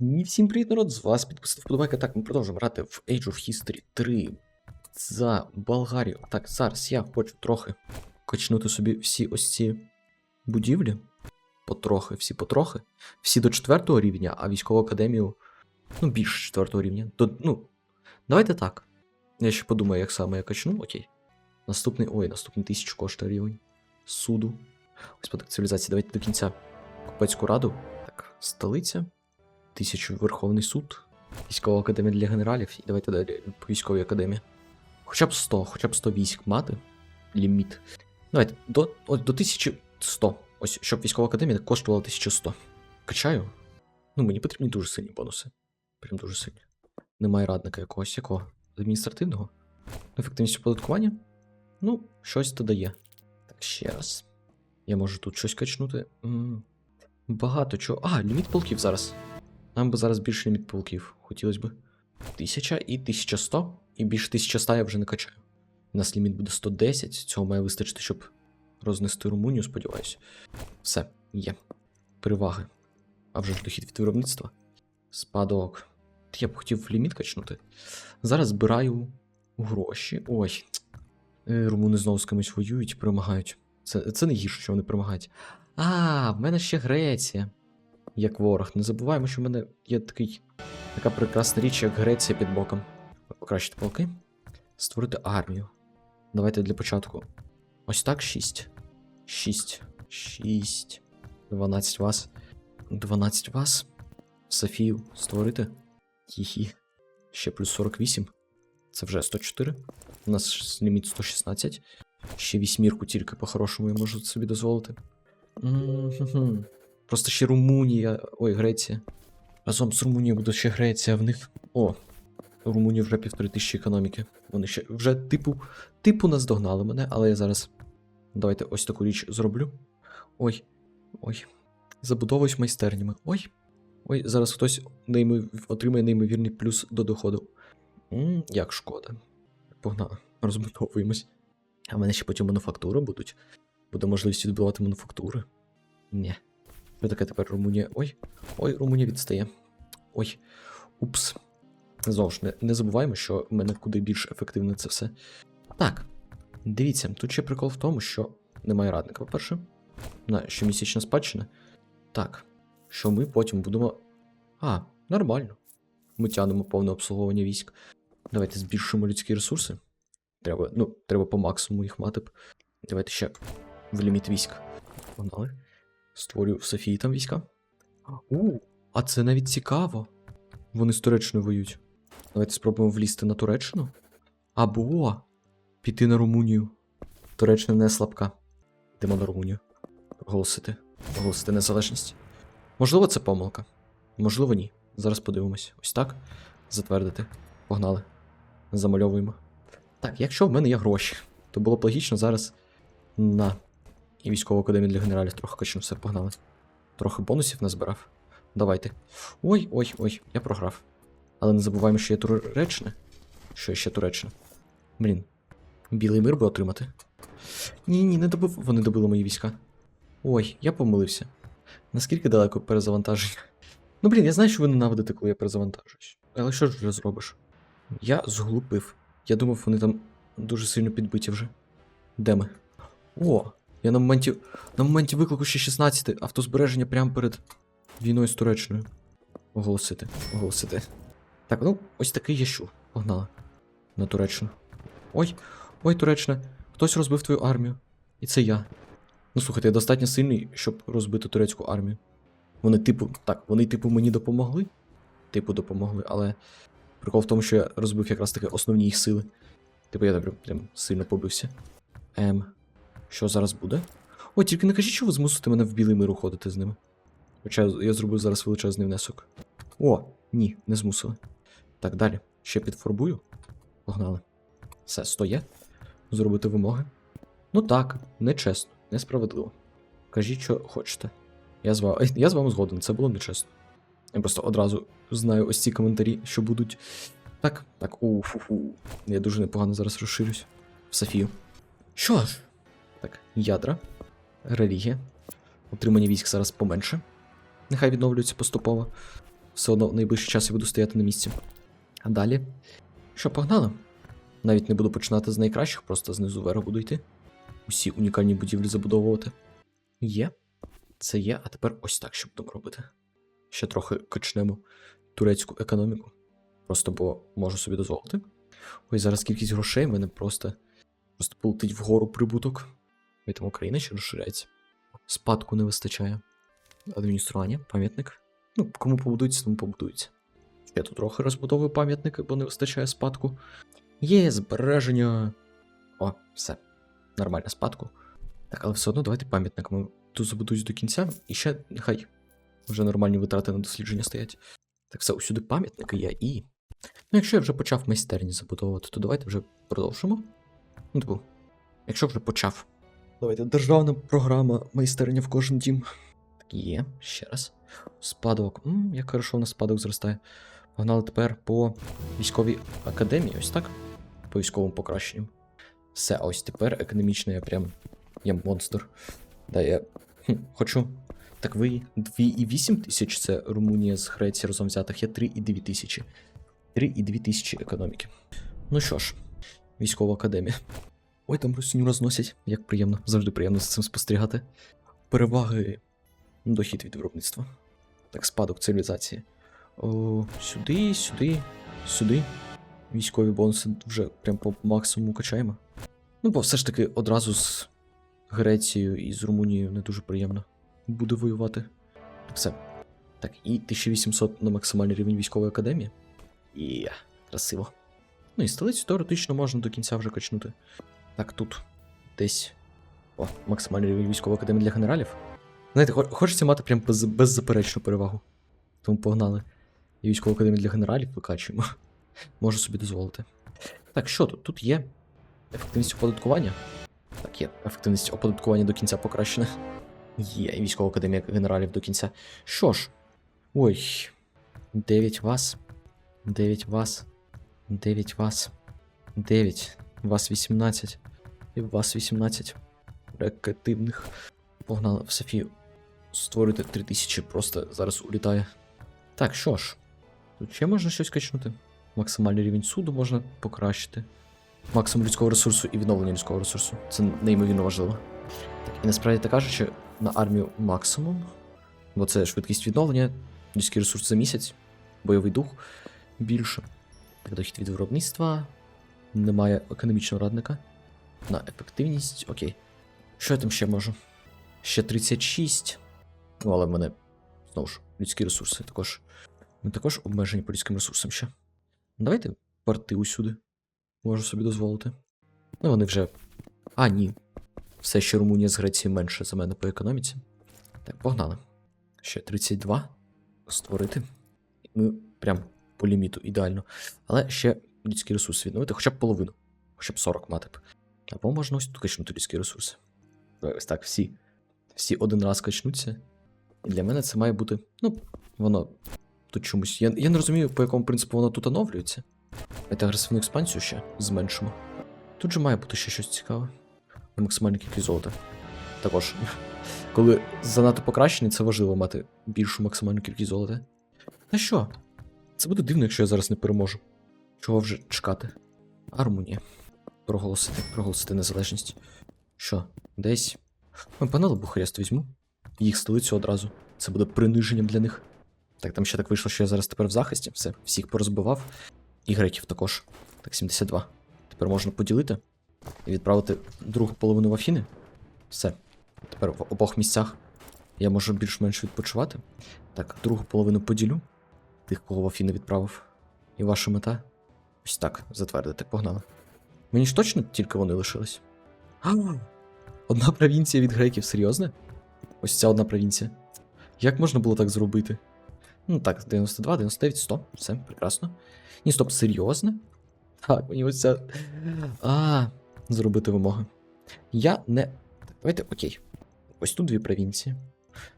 І всім привіт, народ! З вас підписав вподобайка. Так, ми продовжуємо грати в Age of History 3 за Болгарію. Так, зараз я хочу трохи качнути собі всі ось ці будівлі. Потрохи, всі потрохи. Всі до четвертого рівня, а військову академію, ну, більше четвертого рівня. До, ну, давайте так. Я ще подумаю, як саме я качну, окей. Наступний. Ой, наступний тисячу коштує рівень. Суду. Ось цивілізації. Давайте до кінця. Купецьку раду. Так, столиця. Тисячу Верховний суд, військова академія для генералів, і давайте далі по військовій академії. Хоча б 100, хоча б 100 військ мати. Ліміт. Давайте, до, ось до 1100. Ось, щоб військова академія коштувала 1100. Качаю. Ну, мені потрібні дуже сильні бонуси. Прям дуже сильні. Немає радника якогось якого. Адміністративного. Ефективність оподаткування. Ну, щось то дає. Так, ще раз. Я можу тут щось качнути. М, Багато чого. А, ліміт полків зараз. Нам би зараз більше ліміт полків, хотілося б. 1000 і 1100, і більше 1100 я вже не качаю. У нас ліміт буде 110, цього має вистачити, щоб рознести Румунію, сподіваюся. Все, є. Переваги. А вже ж дохід від виробництва. Спадок. Я б хотів ліміт качнути. Зараз збираю гроші. Ой. Е, Румуни знову з кимось воюють, перемагають. Це, це не гірше, що вони перемагають. А, в мене ще Греція як ворог. Не забуваємо, що в мене є такий, така прекрасна річ, як Греція під боком. Покращити полки. Створити армію. Давайте для початку. Ось так 6. 6. 6. 12 вас. 12 вас. Софію створити. Хі-хі. Ще плюс 48. Це вже 104. У нас ліміт 116. Ще вісьмірку тільки по-хорошому я можу собі дозволити. М-м-м. Просто ще Румунія. Ой, Греція. Разом з Румунією буде ще Греція. В них. О, Румунії вже півтори тисячі економіки. Вони ще вже типу. Типу наздогнали мене, але я зараз. Давайте ось таку річ зроблю. Ой. Ой. Забудовуюсь майстернями. Ой. Ой, зараз хтось неймо... отримає неймовірний плюс до доходу. м як шкода. Погнали, розбудовуємось. А в мене ще потім мануфактури будуть. Буде можливість відбивати мануфактури. Ні. Що таке тепер Румунія? Ой, ой, Румунія відстає. Ой. Упс. Знову ж не, не забуваємо, що в мене куди більш ефективне це все. Так. Дивіться, тут ще прикол в тому, що немає радника, по-перше. На щомісячна спадщина. Так. Що ми потім будемо. А, нормально. Ми тянемо повне обслуговування військ. Давайте збільшимо людські ресурси. Треба, ну, треба по максимуму їх мати б. Давайте ще в ліміт військ. Погнали. Створю в Софії там війська. У, а це навіть цікаво. Вони з Туреччиною воюють. Давайте спробуємо влізти на Туреччину. Або піти на Румунію. Туреччина не слабка. Йдемо на Румунію. Оголосити. Оголосити незалежність. Можливо, це помилка. Можливо, ні. Зараз подивимось. Ось так. Затвердити. Погнали. Замальовуємо. Так, якщо в мене є гроші, то було б логічно зараз на і військову академію для генералів трохи качну, все погнали. Трохи бонусів назбирав. Давайте. Ой, ой, ой, я програв. Але не забуваємо, що є Туреччина. Що ще Туреччина? Блін. Білий мир би отримати. Ні, ні, не добив. Вони добили мої війська. Ой, я помилився. Наскільки далеко перезавантаження? Ну, блін, я знаю, що ви ненавидите, коли я перезавантажуюсь. Але що ж вже зробиш? Я зглупив. Я думав, вони там дуже сильно підбиті вже. Де ми? О, я на моменті. На моменті виклику ще 16 автозбереження прямо перед війною з Туреччиною. Оголосити. Оголосити. Так, ну, ось такий я щу. Погнали. На Туреччину. Ой, ой, Туреччина. Хтось розбив твою армію. І це я. Ну слухайте, я достатньо сильний, щоб розбити турецьку армію. Вони, типу, так, вони, типу, мені допомогли. Типу, допомогли, але. Прикол в тому, що я розбив якраз таки основні їх сили. Типу, я прям, прям сильно побився. Ем. Що зараз буде? О, тільки не кажіть, що ви змусите мене в білий мир уходити з ними. Хоча я зробив зараз величезний внесок. О, ні, не змусили. Так, далі. Ще підфарбую. Погнали. Все, стоє. Зробити вимоги. Ну так, нечесно, несправедливо. Кажіть, що хочете. Я з вами, я з вами згоден, це було нечесно. Я просто одразу знаю ось ці коментарі, що будуть. Так, так, у фу фу Я дуже непогано зараз розширюсь. В Софію. Що ж? Так, ядра, релігія. Утримання військ зараз поменше. Нехай відновлюється поступово. все одно в найближчий час я буду стояти на місці. А далі. Що, погнали? Навіть не буду починати з найкращих, просто знизу вверх буду йти. Усі унікальні будівлі забудовувати. Є. Це є, а тепер ось так що будемо робити. Ще трохи качнемо турецьку економіку. Просто бо можу собі дозволити. Ой, зараз кількість грошей в мене просто, просто полетить вгору прибуток. І тому Україна ще розширяється. Спадку не вистачає. Адміністрування, пам'ятник. Ну, кому побудується, тому побудується. Я тут трохи розбудовую пам'ятники, бо не вистачає спадку. Є збереження. О, все. Нормально спадку. Так, але все одно давайте пам'ятниками тут забудуюсь до кінця, і ще нехай вже нормальні витрати на дослідження стоять. Так все, усюди пам'ятники є і. Ну, якщо я вже почав майстерні забудовувати, то давайте вже продовжимо. Ну, типу, якщо вже почав. Давайте державна програма майстерня в кожен дім. Так, є, ще раз. Спадок. М, як хорошо у нас спадок зростає. Погнали тепер по військовій академії, ось так? По військовому покращенню. Все, ось тепер економічно я прям. Я монстр. Да, я хм, хочу. Так ви 2,8 тисяч це Румунія з Греції разом взятих, я 3,9 тисячі. 3,2 тисячі економіки. Ну що ж, військова академія. Ой, там русню розносять. Як приємно, завжди приємно за цим спостерігати. Переваги дохід від виробництва. Так, спадок цивілізації. О, сюди, сюди, сюди. Військові бонуси вже прям по максимуму качаємо. Ну, бо все ж таки одразу з Грецією і з Румунією не дуже приємно буде воювати. Так, все. Так, і 1800 на максимальний рівень військової академії. І красиво. Ну і столицю теоретично можна до кінця вже качнути. Так, тут десь. О, максимальний рівень військової академії для генералів. Знаєте, хо- хочеться мати прям без, беззаперечну перевагу. Тому погнали. І військову академію для генералів викачуємо. Можу собі дозволити. Так, що тут? Тут є ефективність оподаткування. Так, є. Ефективність оподаткування до кінця покращена. Є, військова академія генералів до кінця. Що ж? Ой. 9 вас. 9 вас. 9 вас. 9. Вас 18. І вас 18. Рекетивних. Погнали в Софію. Створити 3000 просто зараз улітає. Так, що ж. Тут ще можна щось качнути. Максимальний рівень суду можна покращити. Максимум людського ресурсу і відновлення людського ресурсу. Це неймовірно важливо. Так, і насправді так кажучи, на армію максимум. Бо це швидкість відновлення, людський ресурс за місяць, бойовий дух більше. Так, дохід від виробництва. Немає економічного радника. На ефективність. Окей. Що я там ще можу? Ще 36. Ну, але в мене знову ж людські ресурси також. Ми також обмежені по людським ресурсам ще. Давайте порти усюди. Можу собі дозволити. Ну, вони вже. А, ні. Все ще Румунія з Греції менше за мене по економіці. Так, погнали. Ще 32. Створити. Ми прям по ліміту ідеально. Але ще людський ресурс відновити, хоча б половину. Хоча б 40 мати б. Або можна ось тут качнути людські ресурси. Давай Ось так, всі. Всі один раз качнуться. І для мене це має бути. Ну, воно тут чомусь. Я, я не розумію, по якому принципу воно тут оновлюється. Давайте агресивну експансію ще зменшимо. Тут же має бути ще щось цікаве. Максимальна кількість золота. Також, коли занадто покращений, це важливо мати більшу максимальну кількість золота. Та що? Це буде дивно, якщо я зараз не переможу. Чого вже чекати? А Румунія. Проголосити, проголосити незалежність. Що, десь. Панели Бухарест візьму. Їх столицю одразу. Це буде приниженням для них. Так, там ще так вийшло, що я зараз тепер в захисті. Все, всіх порозбивав. І греків також. Так, 72. Тепер можна поділити і відправити другу половину в Афіни. Все. Тепер в обох місцях я можу більш-менш відпочивати. Так, другу половину поділю. Тих, кого в Афіни відправив. І ваша мета. Ось так, затвердити, погнали. Мені ж точно тільки вони лишились. А, одна провінція від греків, серйозно? Ось ця одна провінція. Як можна було так зробити? Ну так, 92, 99, 100. Все, прекрасно. Ні, стоп, серйозно? Так, мені ось ця. А, зробити вимоги. Я не. Давайте, окей. Ось тут дві провінції.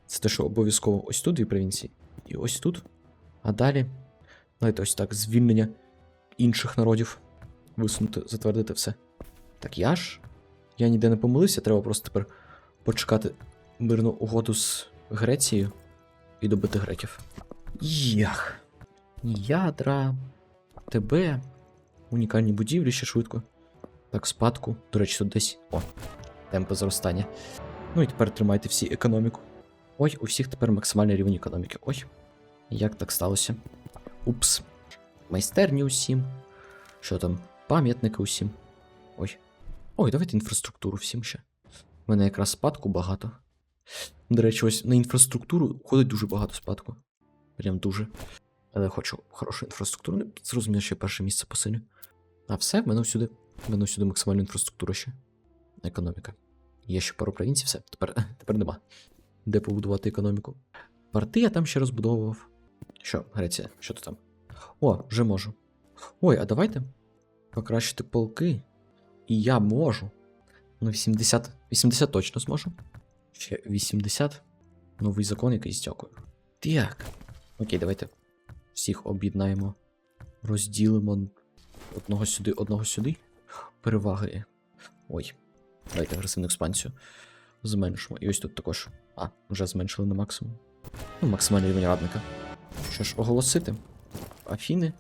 Це те, що обов'язково ось тут дві провінції. І ось тут. А далі. Давайте ось так, звільнення інших народів. Висунути, затвердити все. Так я ж. Я ніде не помилився, треба просто тепер почекати мирну угоду з Грецією і добити греків. Ях. Ядра. ТБ. Унікальні будівлі ще швидко. Так, спадку. До речі, тут десь. О, темпи зростання. Ну і тепер тримайте всі економіку. Ой, у всіх тепер максимальний рівень економіки. Ой. Як так сталося? Упс. Майстерні усім. Що там? Пам'ятники усім. Ой. Ой, давайте інфраструктуру всім ще. У мене якраз спадку багато. До речі, ось на інфраструктуру ходить дуже багато спадку. Прям дуже. Але я хочу хорошу інфраструктуру. Не зрозуміло, я перше місце посилю. А все, в мене всюди. В мене всюди максимальна інфраструктура ще. Економіка. Є ще пару провінцій, все, тепер, тепер нема. Де побудувати економіку? Порти я там ще розбудовував. Що, Греція, що ти там? О, вже можу. Ой, а давайте покращити полки. І я можу. Ну, 80. 80 точно зможу. Ще 80. Новий закон якийсь дякую. Так. Окей, давайте всіх об'єднаємо. Розділимо одного сюди, одного сюди. Переваги. Ой. Давайте агресивну експансію. Зменшимо. І ось тут також. А, вже зменшили на максимум. Ну, максимальний рівень радника. Що ж, оголосити? Афіни.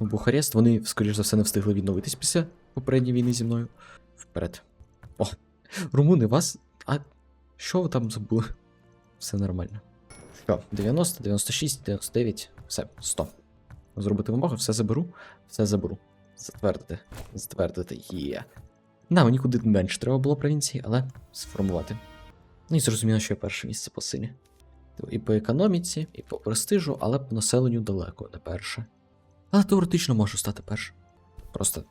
Бухарест, вони, скоріш за все, не встигли відновитись після попередньої війни зі мною. Вперед. О! Румуни, вас. А що ви там забули? Все нормально. Що, 90, 96, 99, все, 100. Зробити вимоги, все заберу, все заберу. Затвердити. Затвердити. Є. Да, мені куди менше треба було провінції, але сформувати. Ну і зрозуміло, що я перше місце по силі. І по економіці, і по престижу, але по населенню далеко не перше. Але теоретично можу стати першим. Просто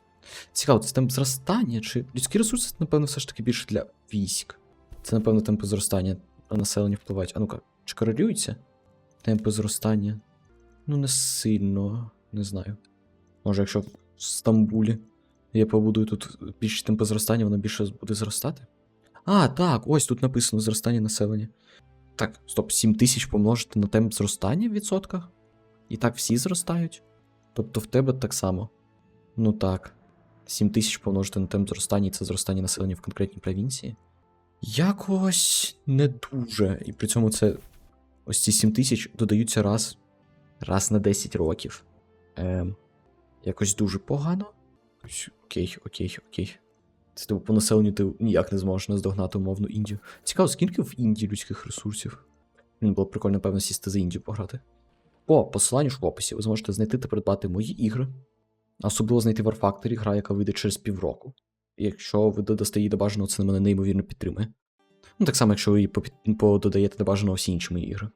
цікаво, це темп зростання, чи людські ресурси, напевно, все ж таки більше для військ. Це, напевно, темпи зростання на населення впливають. А ну-ка, чи корелюються? Темпи зростання. Ну, не сильно, не знаю. Може, якщо в Стамбулі я побудую тут більше темпи зростання, воно більше буде зростати? А, так, ось тут написано зростання населення. Так, стоп, 7 тисяч помножити на темп зростання в відсотках? І так всі зростають? Тобто в тебе так само. Ну так. 7 тисяч помножити на темп зростання, і це зростання населення в конкретній провінції. Якось не дуже. І при цьому це. Ось ці 7 тисяч додаються раз. Раз на 10 років. Ем, якось дуже погано. Окей, окей, окей. Це типу по населенню ти ніяк не зможеш наздогнати умовну Індію. Цікаво, скільки в Індії людських ресурсів? Мені було б прикольно, напевно, сісти за Індію пограти. По посиланню в описі ви зможете знайти та придбати мої ігри. Особливо знайти War Factory, гра, яка вийде через півроку. Якщо ви додасте її до бажаного, це на мене неймовірно підтримує. Ну, так само, якщо ви її пододаєте до бажаного всі інші мої ігри.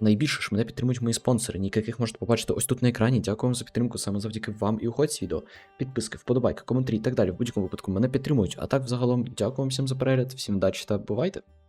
Найбільше ж мене підтримують мої спонсори, яких можете побачити ось тут на екрані. Дякую вам за підтримку саме завдяки вам і уходь відео. Підписки, вподобайки, коментарі і так далі. В будь-якому випадку мене підтримують. А так, взагалом, дякую вам всім за перегляд, всім удачі та бувайте!